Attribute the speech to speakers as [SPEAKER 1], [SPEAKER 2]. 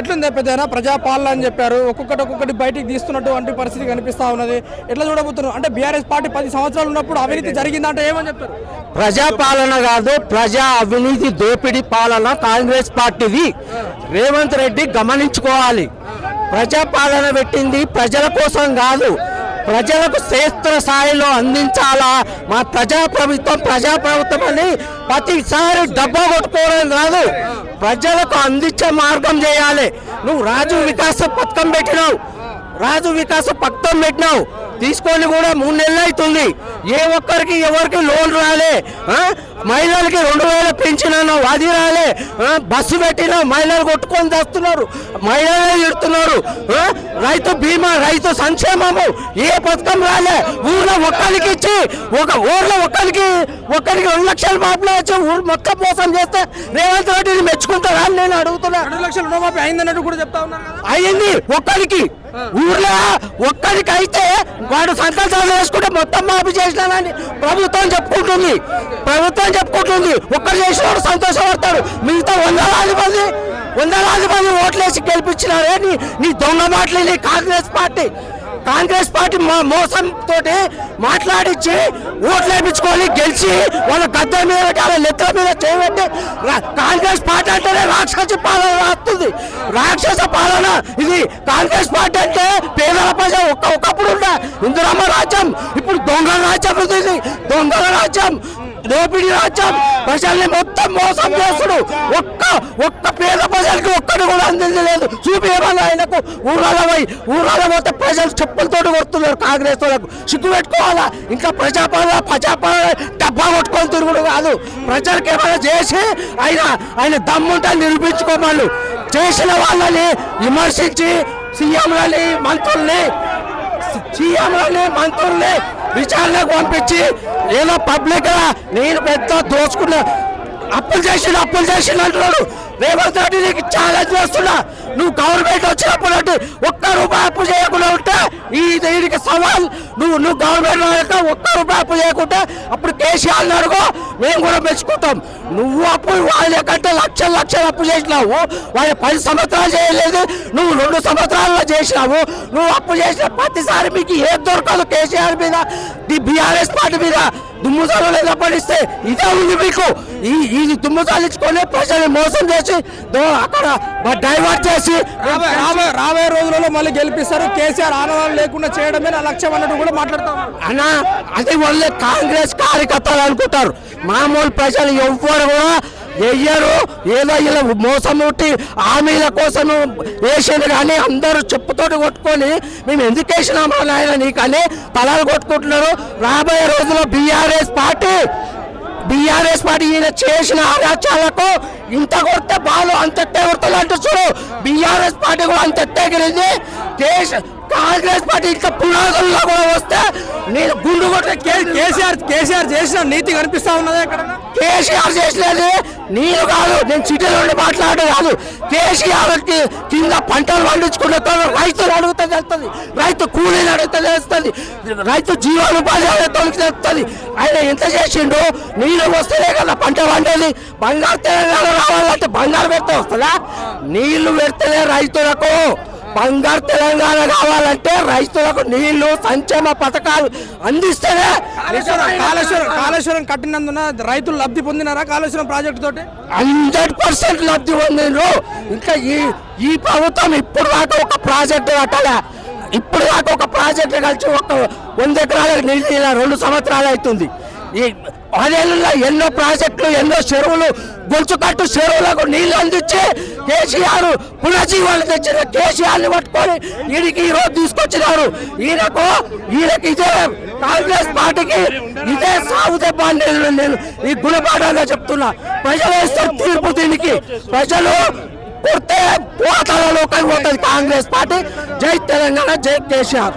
[SPEAKER 1] ఎట్లుంది పెద్దనా ప్రజాపాలన అని చెప్పారు. ఒక్కొక్కటి ఒక్కొక్కటి బయటికి తీస్తున్నటువంటి పరిస్థితి కనిపిస్తా ఉన్నది. ఎట్లా చూడబోతున్నారు? అంటే బీఆర్ఎస్ పార్టీ పది సంవత్సరాలు ఉన్నప్పుడు అవినీతి జరిగిందంటే ఏమని చెప్తారు?
[SPEAKER 2] ప్రజాపాలన కాదు ప్రజా అవినీతి దోపిడీ పాలన కాంగ్రెస్ పార్టీది. రేవంత్ రెడ్డి గమనించుకోవాలి. ప్రజాపాలన పెట్టింది ప్రజల కోసం కాదు. ప్రజలకు క్షేత్ర స్థాయిలో అందించాలా? మా ప్రజా ప్రభుత్వం ప్రజా ప్రభుత్వం అని ప్రతిసారి డబ్బా కొట్టుకోవడం కాదు. ప్రజలకు అందించే మార్గం చేయాలి. నువ్వు రాజు వికాస పథకం పెట్టినావు. రాజు వికాస పథకం పెట్టినావు. తీసుకొని కూడా మూడు నెలలు అవుతుంది. ఏ ఒక్కరికి ఎవరికి లోన్ రాలే. మహిళలకి రెండు వేల పెంచినాను అది రాలే. ఆ? బస్సు పెట్టినా మహిళలు కొట్టుకొని తెస్తున్నారు. మహిళలే ఇడుతున్నారు ఆ? రైతు బీమా రైతు సంక్షేమము ఏ పథకం రాలే. ఊర్లో ఒక్కరికి ఇచ్చి ఒక ఊర్లో ఒక్కరికి ఒక్కరికి రెండు లక్షలు మాపలే వచ్చి ఊరు మొత్తం మోసం చేస్తే రేవంత్ రెడ్డిని మెచ్చుకుంటారా నేను అడుగుతున్నా.
[SPEAKER 1] రెండు లక్షల రుణమాఫీ అయిందన్నట్టు కూడా చెప్తా ఉన్నారు
[SPEAKER 2] అయ్యింది ఒక్కరికి ఊర్లో ఒక్కరికైతే వాడు సంకల్పాలు వేసుకుంటే మొత్తం మాఫీ చేసినానని ప్రభుత్వం చెప్పుకుంటుంది. ప్రభుత్వం చెప్పుకుంటుంది. ఒక్కరు చేసినవాడు సంతోషపడతాడు. మిగతా వందలాది మంది వందలాది మంది ఓట్లేసి గెలిపించినారే నీ నీ దొంగ మాటలు నీ కాంగ్రెస్ పార్టీ. కాంగ్రెస్ పార్టీ మోసం తోటి మాట్లాడించి ఓట్లు వేయించుకొని గెలిచి వాళ్ళ గద్దె మీద వాళ్ళ నెత్తుల మీద చేయబట్టి కాంగ్రెస్ పార్టీ అంటేనే రాక్షస పాలన వస్తుంది రాక్షస పాలన. ఇది కాంగ్రెస్ పార్టీ అంటే పేదల ప్రజ ఒక్క ఒకప్పుడు ఉండే ఇందిరమ్మ రాజ్యం ఇప్పుడు దొంగల రాజ్యం ఇది. దొంగల రాజ్యం. దోపిడీ రాజ్యం. ప్రజల్ని మొత్తం మోసం చేస్తుడు. ఒక్క ఒక్క పేద ప్రజలకి ఒక్కడు కూడా అందించలేదు చూపించమని ఆయనకు? ఊరాల పోయి ఊరాల పోతే ప్రజలు చెప్పులతో కొడుతున్నారు కాంగ్రెస్ వాళ్ళకు. సిగ్గు పెట్టుకోవాలా? ఇంకా ప్రజాపాలన ప్రజాపాలన డబ్బా కొట్టుకొని తిరుగుడు కాదు. ప్రజలకు ఏమైనా చేసి ఆయన ఆయన దమ్ముంటే నిరూపించుకోమళ్ళు చేసిన వాళ్ళని విమర్శించి సీఎంలని మంత్రుల్ని సీఎంలని మంత్రుల్ని విచారణకు పంపించి ఏదో పబ్లిక్ నేను పెద్ద దోచుకున్నా అప్పులు చేసిన అప్పులు చేసిన అంటున్నాడు. రేవంత్ రెడ్డి నీకు ఛాలెంజ్ చేస్తున్నా. నువ్వు గవర్నమెంట్ వచ్చినప్పుడు అంటే ఒక్క రూపాయి అప్పు చేయ ఈ దీనికి సవాల్? నువ్వు నువ్వు గవర్నమెంట్ యొక్క ఒక్క రూపాయి అప్పు చేయకుంటే అప్పుడు కేసీఆర్ అడుగు మేము కూడా మెచ్చుకుంటాం. నువ్వు అప్పు వాళ్ళ కంటే లక్షల లక్షలు అప్పు చేసినావు. వాళ్ళు పది సంవత్సరాలు చేయలేదు. నువ్వు రెండు సంవత్సరాల్లో చేసినావు. నువ్వు అప్పు చేసిన ప్రతిసారి మీకు ఏం దొరకదు కేసీఆర్ మీద? ది బీఆర్ఎస్ పార్టీ మీద. దుమ్ముసాలు లేదా పడిస్తే ఇదే ఉంది మీకు. ఈ ఇది దుమ్ముసాలు ఇచ్చుకొని ప్రజల్ని మోసం చేసి అక్కడ డైవర్ట్ చేసి
[SPEAKER 1] రాబోయే రాబోయే రోజులలో మళ్ళీ గెలిపిస్తారు. కేసీఆర్ ఆనందం లేకుండా చేయడమే నా లక్ష్యం అన్నట్టు కూడా మాట్లాడుతా.
[SPEAKER 2] అన్నా అది వాళ్ళే కాంగ్రెస్ కార్యకర్తలు అనుకుంటారు. మామూలు ప్రజలు ఎవ్వరు కూడా వెయ్యరు. ఏదో ఇలా మోసం ఉట్టి హామీల కోసం వేసాను కానీ అందరూ చెప్పుతోటి కొట్టుకొని మేము ఎందుకు వేసినామా నాయన నీకని తలాలు కొట్టుకుంటున్నారు. రాబోయే రోజుల్లో బీఆర్ఎస్ పార్టీ బీఆర్ఎస్ పార్టీ ఈయన చేసిన అరాచాలకు ఇంత కొడితే బాలు అంత కొడతాడు అంటూ చూడు. బీఆర్ఎస్ పార్టీ కూడా అంతెత్తేగిరింది దేశ కాంగ్రెస్ పార్టీ ఇంత పునాదుల్లో కూడా వస్తే నేను గుండు కొట్టే
[SPEAKER 1] కేసీఆర్ కేసీఆర్ చేసిన నీతి కనిపిస్తా ఉన్నది ఎక్కడ
[SPEAKER 2] కేసీఆర్ చేసినది నేను కాదు నేను సిటీలో ఉండి మాట్లాడే కాదు. కేసీఆర్ కింద పంటలు పండించుకున్న రైతులు అడుగుతా తెలుస్తుంది. రైతు కూలీలు అడుగుతా తెలుస్తుంది. రైతు జీవనోపాధి అడుగుతా తెలుస్తుంది. ఆయన ఎంత చేసిండు నీళ్ళు వస్తేనే కదా పంట పండేది. బంగారు తెలంగాణ రావాలంటే బంగారు పెడితే వస్తుందా? నీళ్ళు పెడితేనే రైతులకు బంగారు తెలంగాణ కావాలంటే రైతులకు నీళ్ళు సంక్షేమ పథకాలు అందిస్తేనే
[SPEAKER 1] కాళేశ్వరం కాళేశ్వరం కట్టినందున రైతులు లబ్ధి పొందినారా కాళేశ్వరం ప్రాజెక్టు తోటి?
[SPEAKER 2] హండ్రెడ్ పర్సెంట్ లబ్ధి పొందిండ్రు. ఇంకా ఈ ఈ ప్రభుత్వం ఇప్పుడు దాకా ఒక ప్రాజెక్టు కట్టాలి? ఇప్పుడు దాకా ఒక ప్రాజెక్టు కలిసి ఒక వంద ఎకరాలకు నీళ్ళు రెండు సంవత్సరాలు అవుతుంది. ఈ పదేళ్ళలో ఎన్నో ప్రాజెక్టులు ఎన్నో చెరువులు గొలుచుకట్టు చెరువులకు నీళ్ళు అందించి కేసీఆర్ పునర్జీవాలు తెచ్చిన కేసీఆర్ని పట్టుకొని ఈయనకి ఈరోజు తీసుకొచ్చినారు. ఈయనకు ఈయనకి ఇదే కాంగ్రెస్ పార్టీకి ఇదే సాగు దెబ్బ నేను ఈ గుణపాఠంగా చెప్తున్నా. ప్రజలు ఇస్తారు తీర్పు దీనికి. ప్రజలు కొడితే పోతాలలో పోతుంది కాంగ్రెస్ పార్టీ. జై తెలంగాణ జై కేసీఆర్.